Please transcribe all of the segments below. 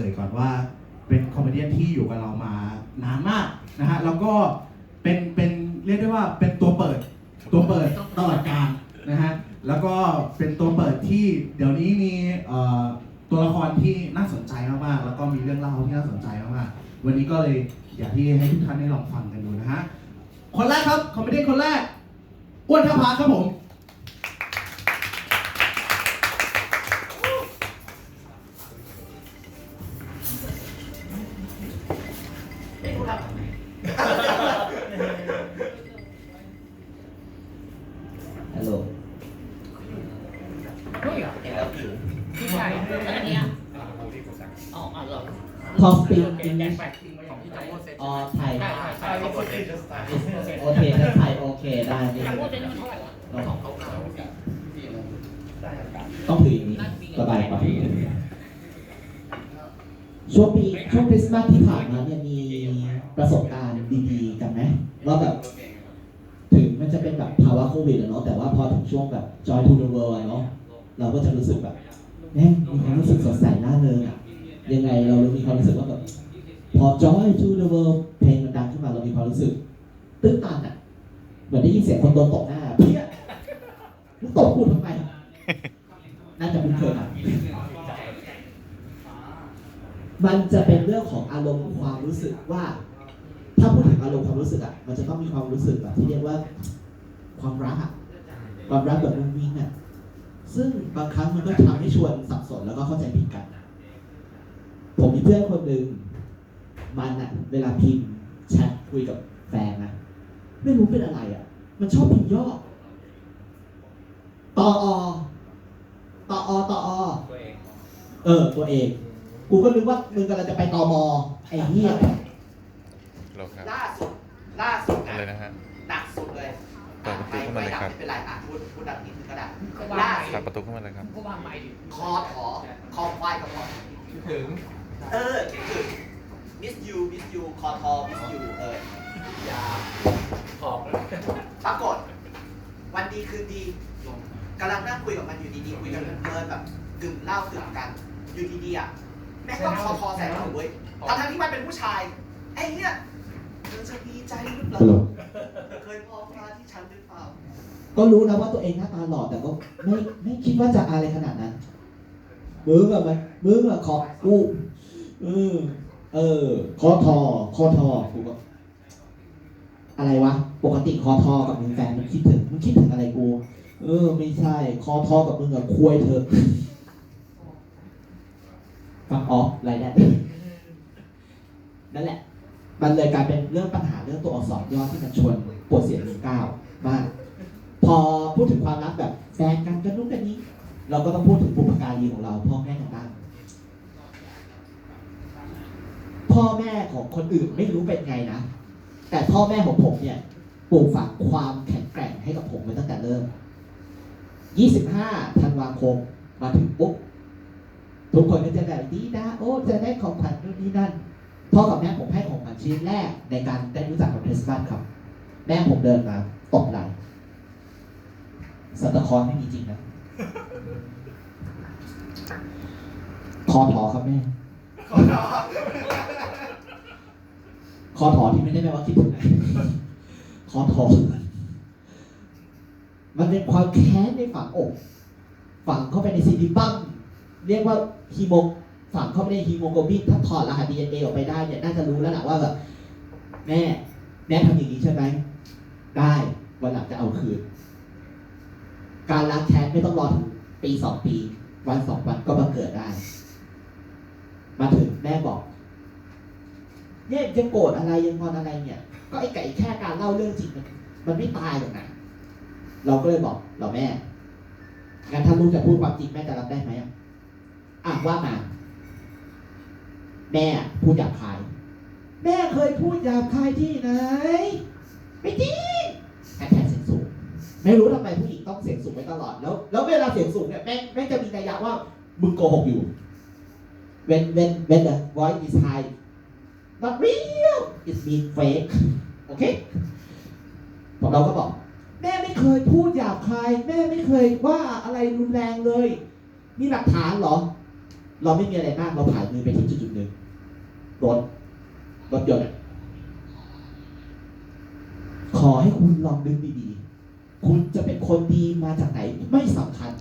อ่ยก่อนว่า เป็นคอมเมเดี้ที่อยู่กับเรามานานมากนะฮะแล้วก็เป็นเป็นเรียกได้ว่าเป็นตัวเปิดตัวเปิดตลอดการนะฮะแล้วก็เป็นตัวเปิดที่เดี๋ยวนี้มีเอ่อตัวละครที่น่าสนใจมากๆแล้วก็มีเรื่องเล่าที่น่าสนใจมากๆวันนี้ก็เลยอยากที่ให้ทุกท่านได้ลองฟังกันดูนะฮะคนแรกครับคอมเมดี้คนแรกอ้วนท่าพาครับผม อพอสปีกแกอิงแกลิชแปดของที่จัมโบ้เซ็ตอไทยโอเคถ้าไทยโอเคได้ไม่เป็นไรต้องถืออย่างนี้สบายกว่าช่วงปีช่วงคริสต์มาสที่ผ่านมาเนี่ยมีประสบการณ์ดีๆกันไหมว่าแบบถึงมันจะเป็นแบบภาวะโควิดเนาะแต่ว่าพอถึงช่วงแบบ joy to the world เนาะเราก็จะรู้สึกแบบแม่มีความรู้สึกสดใสน่าเริงอะ ยังไงเรามีความรู้สึกว่าแบบพอ joy to the world เพลงมันดังขึ้นมาเรามีความรู้สึก ตื้นตันอะ เหมือนได้ยินเสียงคนโดนตกหน้าเพี้ยมึงตกกูทำไม น่าจะคุ้นเคยครับมันจะเป็นเรื่องของอารมณ์ความรู้สึกว่า ถ้าพูดถึงอารมณ์ความรู้สึกอะ มันจะต้องมีความรู้สึกแบบที่เรียกว่า ความรักอะความรักแบบมุ้งมิ้งอะซึ่งบางครั้งมันก็ทำให้ชวนสับสนแล้วก็เข้าใจผิดกัน ผมมีเพื่อนคนหนึ่งมันอะเวลาพิมพ์แชทคุยกับแฟนนะไม่รู้เป็นอะไรอะมันชอบพิมพ์ย่อตออตออตออเออ ตัวเอง กูก็นึกว่ามึงกำลังจะไปตอมอไอ้เหี้ยโลครับล่าสุดล่าสุดอะไรนะฮะหนักสุดเลยเปิดประตูเข้ามาเลยครับไม่เป็นไรอะพูดพูดดังนิดนึงก็ได้ก็วางล่าใหม่สุผลัดกประตูเข้ามาเลยครับก็วางใหม่ดิคอถอคอควายกับคอถึง เออคิดถึง miss you miss you คอทอ miss you เอออย่าออกแล้วปรากฏ วันดีคืนดีกำลังนั่งคุยกับมันอยู่ดีๆคุยกันเพลินๆแบบดื่มเหล้าดื่มกัน อยู่ดีๆอะแม่งก็คอทอใส่เราเว้ยทั้งๆที่มันเป็นผู้ชายไอ้เนี่ยเธอจะดีใจหรือเปล่าฮัลโหลเคยมองมาที่ฉันหรือเปล่าก็รู้นะว่าตัวเองหน้าตาหล่อแต่ก็ไม่ไม่คิดว่าจะอะไรขนาดนั้นมึงอะมันมึงอะขอกูเออเออคอทอคอทอกูก็อะไรวะ ปกติคอทอกับมึงแฟนมันคิดถึงมันคิดถึงอะไรกู เออ ไม่ใช่ คอทอกับมึงอะคุยเถอฟังออกอะไรเนี่ยนั่นแหละ มันเลยกลายเป็นเรื่องปัญหาเรื่องตัวอักษรย่อที่มันชวนปวดเสียงหนึ่งเก้ามาก พอพูดถึงความรักแบบแฟนกันกันนู้นกันนี้ เราก็ต้องพูดถึงบุพการีของเราพ่อแม่กันบ้าง พ่อแม่ของคนอื่นไม่รู้เป็นไงนะ แต่พ่อแม่ของผมเนี่ยปลูกฝังความแข็งแกร่งให้กับผมมาตั้งแต่เริ่ม 25 ธันวาคมมาถึงปุ๊บทุกคนก็จะแบบดีนะโอ้จะได้ของขวัญนู่นนี่นั่นพ่อกับแม่ผมให้ของขวัญชิ้นแรกในการได้รู้จักกับคริสต์มาสครับ แม่ผมเดินมาตบไหล่สันตะคอนไม่มีจริงนะคอถอครับแม่คอถอ ที่ไม่ได้แปลว่าคิดถึงนะคอถอมันเป็นความแค้นในฝังอกฝังเข้าไปในซีดีบัมเรียกว่าฮีโมฝังเข้าไปในฮีโมโกลบินถ้าถอดรหัสดีเอ็นเอออกไปได้เนี่ยน่าจะรู้แล้วแหละว่าแบบแม่แม่ทำอย่างนี้ใช่ไหมได้วันหลังจะเอาคืน การล้างแค้นไม่ต้องรอถึงปีสองปี วันสองวันก็มาเกิดได้ มาถึงแม่บอก เนี่ยยังโกรธอะไรยังงอนอะไรเนี่ย ก็ไอ้ไก่แค่การเล่าเรื่องจริงมันมันไม่ตายหรอกนะเราก็เลยบอกเราแม่งั้นถ้าลูกจะพูดความจริงแม่จะรับได้ไหมอะว่ามา แม่พูดหยาบคาย แม่เคยพูดหยาบคายที่ไหน ไม่จริงแฮชแท็กเสียงสูง ไม่รู้ทำไมผู้หญิงต้องเสียงสูงไว้ตลอด แล้ว แล้วเวลาเสียงสูงเนี่ยแม่งแม่งจะมีนัยยะว่ามึงโกหกอยู่ when when when the voice is high not real it mean fake โอเคผมเราก็บอก แม่ไม่เคยพูดหยาบคาย แม่ไม่เคยว่าอะไรรุนแรงเลย มีหลักฐานเหรอ เราไม่มีอะไรมาก เราผ่านมือไปที่จุดหนึ่งรถรถยนต์ขอให้คุณลองนึกดีๆ คุณจะเป็นคนดีมาจากไหนไม่สำคัญ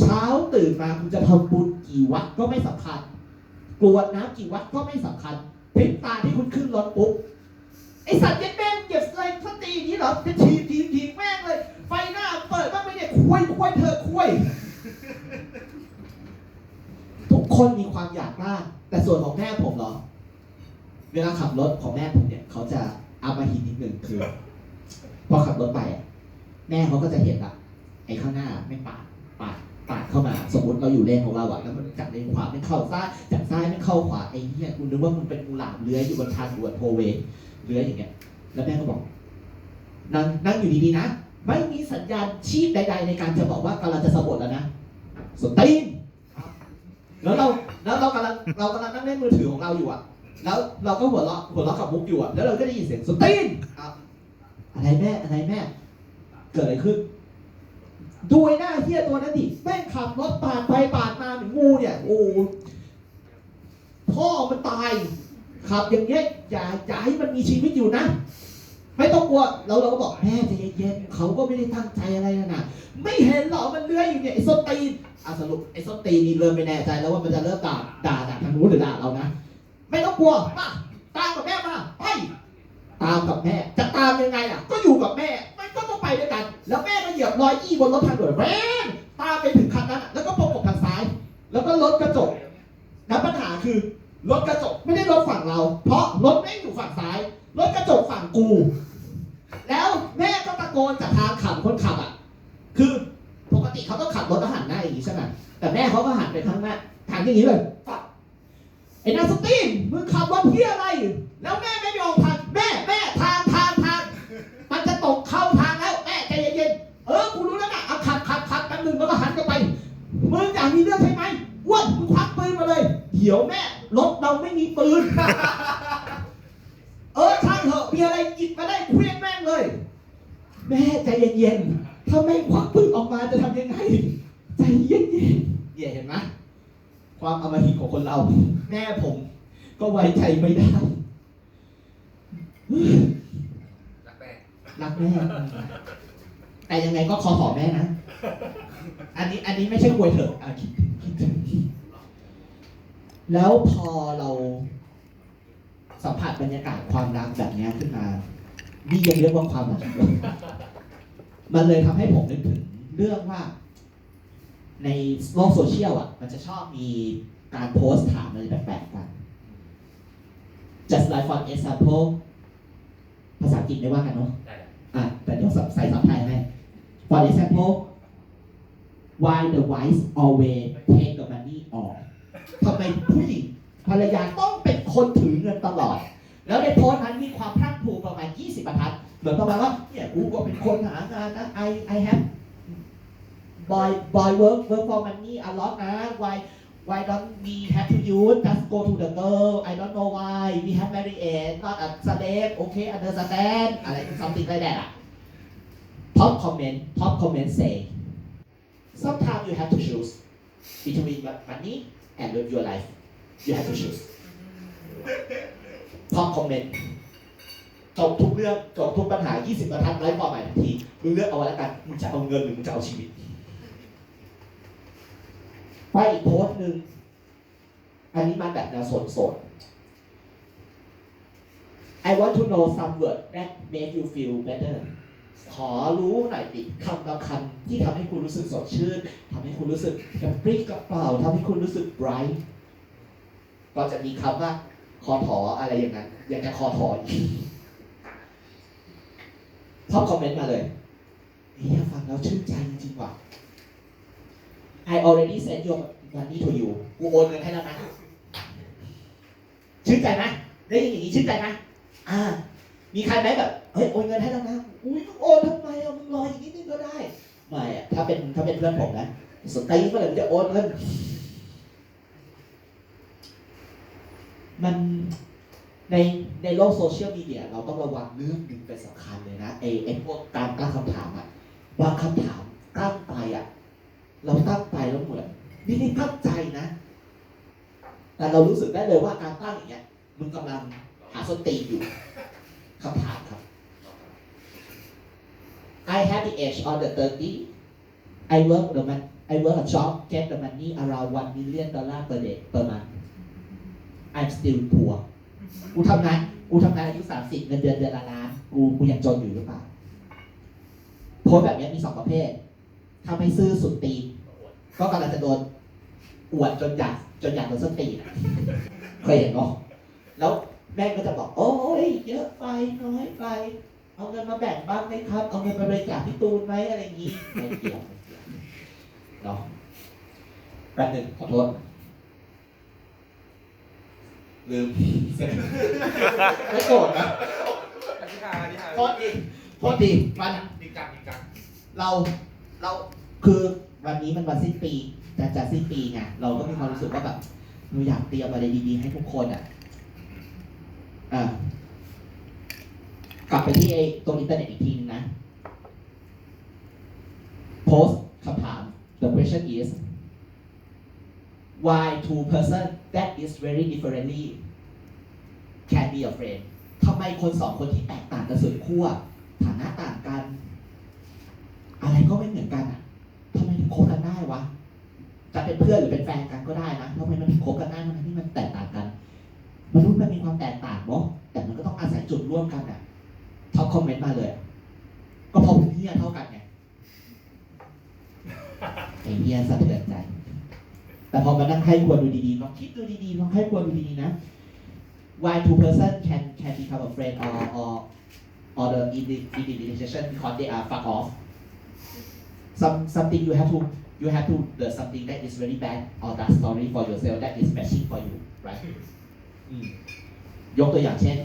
เช้าตื่นมาคุณจะทำบุญกี่วัดก็ไม่สำคัญ กรวดน้ำกี่วัดก็ไม่สำคัญ พริบตาที่คุณขึ้นรถปุ๊บไอสัตว์เย็ดแม่งเหยียบอะไรสตีอย่างนี้เหรอจะถีบถีบถีแม่งเลย ไฟหน้าเปิดบ้างไหมเนี่ยคุยคุยเธอคุยทุกคนมีความอยากได้แต่ส่วนของแม่ผมเหรอ เวลาขับรถของแม่ผมเนี่ย เขาจะเอามาหินนิดหนึ่งคือ พอขับรถไป แม่เขาก็จะเห็นอะไอ้ข้างหน้าไม่ปาด ปาดเข้ามา สมมติเราอยู่เลนของเราอะแล้วมันจากเลนขวาไม่เข้าซ้ายจากซ้ายไม่เข้าขวาไอ้เนี่ยคุณนึกว่ามันเป็นงูหลามเลื้อยอยู่บนทางด่วนโทเวเลื้อยอย่างเงี้ย แล้วแม่ก็บอกนั่งนั่งอยู่ดีๆนะ ไม่มีสัญญาณชีพใด ๆ ในการจะบอกว่ากำลังจะสะบัดแล้วนะสนตีนแล้วเราแล้วเรากำลังเรากำลังนั่งเล่นมือถือของเราอยู่อะแล้วเราก็หัวเราะหัวเราะกับมุกอยู่อะแล้วเราก็ได้ยินเสียงสนตีนอะอะไรแม่อะไรแม่ เกิดอะไรขึ้น ดูไอ้หน้าเฮียตัวนั้นดิแม่งขับรถปาดไปปาดมาเหมือนงูเนี่ยโอ้พ่อมันตาย ขับอย่างเงี้ยอย่าอย่าให้มันมีชีวิตอยู่นะ ไม่ต้องกลัวเราเราก็บอกแม่ใจเย็นๆเขาก็ไม่ได้ตั้งใจอะไรนะนะไม่เห็นหรอมันเลื้อยอยู่เนี่ยไอ้ส้นตีนอะสรุปไอ้ส้นตีนนี่เริ่มไม่แน่ใจแล้วว่ามันจะเริ่มด่าด่าจาทางนู้นหรือด่าเรานะไม่ต้องกลัวมาตามกับแม่มาไปตามกับแม่ จะตามยังไงอะ ก็อยู่กับแม่ ด้วยกัน แล้วแม่ก็เหยียบรอยอี้บนรถทางด่วนแม่ตามไปถึงคันนั้นแล้วก็ประกบทางซ้าย แล้วก็รถกระจกแล้วปัญหาคือรถกระจกไม่ได้รถฝั่งเรา เพราะรถแม่งอยู่ฝั่งซ้ายรถกระจกฝั่งกู แล้วแม่ก็ตะโกนจากทางขับคนขับอะ คือปกติเขาต้องขับรถแล้วหันหน้าอย่างนี้ใช่ไหมแต่แม่เขาก็หันไปทางหน้าทางอย่างนี้เลยไอ้นาสตีนมึงขับรถเพี้ยอะไร รถเราไม่มีปืน เออช่างเถอะมีอะไรหยิบมาได้เคลี้ยงแม่งเลย แม่ใจเย็นๆ ถ้าไม่ควักปืนออกมาจะทำยังไง ใจเย็นๆเนี่ยเห็นไหมความอำมหิตของคนเรา แม่ผม ก็ไว้ใจไม่ได้รักแม่รักแม่ แต่ยังไงก็ขอขอแม่นะ อันนี้อันนี้ไม่ใช่ควยเถอะอะคิดคิดถึง แล้วพอเราสัมผัสบรรยากาศความรักแบบเนี้ยขึ้นมา นี่ยังเรียกว่าความรักเลยมันเลยทำให้ผมนึกถึงเรื่องว่า ในโลกโซเชียลอะ มันจะชอบมีการโพสต์ถามอะไรแปลกๆกัน just like for example ภาษาอังกฤษไม่ว่ากันเนาะได้อะแต่เดี๋ยวใส่ซับไทยให้ for example why the wife always take the money off ทำไมผู้หญิงภรรยาต้องเป็นคนถือเงินตลอด แล้วในโพสต์นั้นมีความพรั่งพูประมาณ 20บรรทัด เหมือนประมาณว่าเนี่ยกูก็เป็นคนหางานนะ I I have boy boy work work for money a lot นะ why why don't we have to use just go to the girl I don't know why we have married age not a slave okay understand อะไร something like that อะ top comment top comment say sometimes you have to choose between money and live your life you have to choose top comment จบทุกเรื่องจบทุกปัญหา 20บรรทัดไร้ความหมายทันทีมึงเลือกเอาไว้แล้วกันมึงจะเอาเงินหรือมึงจะเอาชีวิตไปอีกโพสต์หนึ่งอันนี้มาแบบแนวสดๆ I want to know some word that make you feel better ขอรู้หน่อยดิคำบางคำที่ทำให้คุณรู้สึกสดชื่นทำให้คุณรู้สึกกระปรี้กระเป๋าทำให้คุณรู้สึก bright ก็จะมีคำว่าคอถออะไรอย่างนั้น อยากจะคอถออีกชอบคอมเมนต์มาเลยเฮียฟังแล้วชื่นใจจริงๆว่ะ I already sent your money to you กูโอนเงินให้แล้วนะชื่นใจไหมได้ยินอย่างนี้ชื่นใจไหมอ่า มีใครไหมแบบ เฮ้ยโอนเงินให้แล้วนะอุ้ยโอนทำไมอะมึงรออีกนิดนึงก็ได้ไม่อะถ้าเป็นถ้าเป็นเพื่อนผมนะสนใจเมื่อไหร่มึงจะโอนเงินมันในในโลกโซเชียลมีเดียเราต้องระวังเรื่องหนึ่งเป็นสำคัญเลยนะไอไอพวกการตั้งคำถามอะบางคำถามตั้งไปอะ เราตั้งไปแล้วเหมือนไม่ได้ตั้งใจนะ แต่เรารู้สึกได้เลยว่าการตั้งอย่างเงี้ยมึงกำลังหาสตีนอยู่คำถามครับ I have the age of the 30 I work the man I work a job get the money around one million dollar per day per month I'm still poor กูทำงานกูทำงานอายุสามสิบเงินเดือนเดือนละล้านกูกูยังจนอยู่หรือเปล่าโพสแบบนี้มีสองประเภทถ้าไม่ซื่อสุดตีนก็กำลังจะโดนอวดจนอยากจนอยากโดนส้นตีนเคยเห็นเนาะแล้วแม่ก็จะบอก โอ้ยเยอะไปน้อยไป เอาเงินมาแบ่งบ้างไหมครับ เอาเงินไปบริจาคพี่ตูนไหมอะไรอย่างนี้ไม่เกี่ยวไม่เกี่ยวเนาะแป๊บหนึงขอโทษลืมไม่โกรธนะอธิษฐานอธิษฐานโทษดีโทษดีมันจริงจังจริงจังเราเราคือวันนี้มันวันสิ้นปีจะจะสิ้นปีไงเราก็มีความรู้สึกว่าแบบเราอยากเตรียมอะไรดีๆให้ทุกคนอะอะก ลับไปที่ไอ้ตรงอินเทอร์เน็ตอีกทีนึงนะโพสคำถาม the question is why two person that is very differently can be a friend ทำไมคนสองคนที่แตกต่างกันสุดขั้วฐานะต่างกัน อะไรก็ไม่เหมือนกันอะทำไมถึงคบกันได้วะ จะเป็นเพื่อนหรือเป็นแฟนกันก็ได้นะทำไมมันถึงคบกันได้ทั้งที่มันแตกต่างกัน มนุษย์มันมีความแตกต่างเนาะ แต่มันก็ต้องอาศัยจุดร่วมกันอะท็อปคอมเมนต์มาเลยอะก็เพราะเฮียเท่ากันไง ไอ้เฮียสะเทือนใจ แต่พอมานั่งให้ควรดูดีๆลองคิดดูดีๆลองให้ควรดูดีๆนะ why two person can can become a friend or or or the in the in the relationship because they are fuck off some something you have to you have to the something that is very bad or that story for yourself that is matching for you right อืมยกตัวอย่างเช่น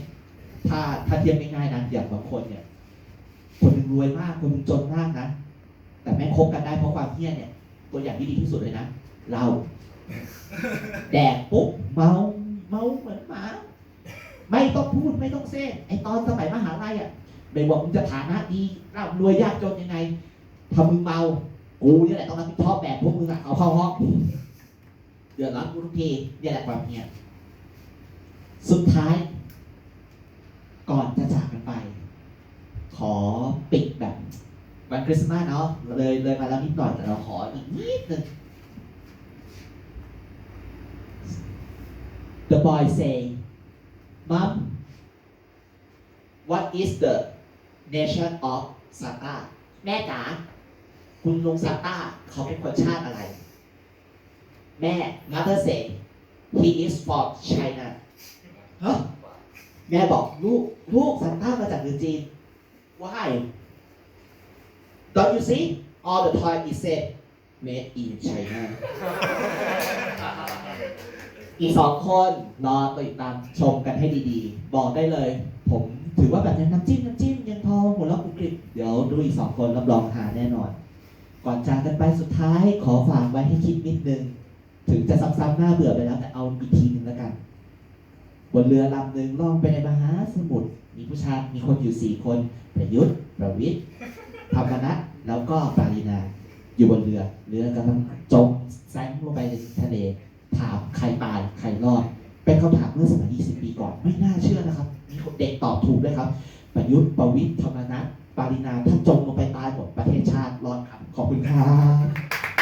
ถ้าถ้าเทียบง่ายๆนะอย่างบางคนเนี่ย คนหนึงรวยมาก คนหนึงจนมากนะ แต่แม่งคบกันได้เพราะความเฮี้ยเนี่ย ตัวอย่างที่ดีที่สุดเลยนะ เรา แดกปุ๊บเมาเมาเหมือนหมาไม่ต้องพูดไม่ต้องเส้นไอตอนสมัยมหาลัยอะไม่ว่ามึงจะฐานะดีร่ำรวยยากจนยังไงถ้ามึงเมากูเนี่ยแหละต้องรับผิดชอบแบกพวกมึงอะเอาเข้าห้องเดือดร้อนกูทุกทีเนี่ยแหละความเฮียสุดท้าย ก่อนจะจากกันไป ขอปิดแบบวันคริสต์มาสเนาะเลยเลยมาแล้วนิดหน่อยแต่เราขออีกนิดนึง The boy say Mom what is the nation of Santa แม่จ๋าคุณลุงซานต้าเขาเป็นคนชาติอะไร แม่ mother say he is from China ฮะแม่บอกลูกลูกซานต้ามาจากจีน why don't you see all the toy is said made in China อีกสองคนรอติดตามชมกันให้ดีๆ บอกได้เลย ผมถือว่าแบบยังน้ำจิ้มน้ำจิ้มยังพอหัวเราะกุกริบเดี๋ยวดูอีกสองคนรับรองหาแน่นอน ก่อนจากกันไปสุดท้ายขอฝากไว้ให้คิดนิดนึง ถึงจะซ้ำๆหน้าเบื่อไปแล้วแต่เอาอีกทีหนึ่งแล้วกันบนเรือลำหนึ่งล่องไปในมหาสมุทรมีผู้ชายมีคนอยู่สี่คนประยุทธ์ประวิทย์ธรรมนัทแล้วก็ปารินา อยู่บนเรือ เรือกำลังจมแซงลงไปในทะเล ถามใครตายใครรอด เป็นคำถามเมื่อสมัย 20 ปีก่อน ไม่น่าเชื่อนะครับ มีเด็กตอบถูกด้วยครับ ประยุทธ์ประวิทย์ธรรมนัฐปารินาถ้าจมลงไปตายหมดประเทศชาติรอดครับ ขอบคุณครับ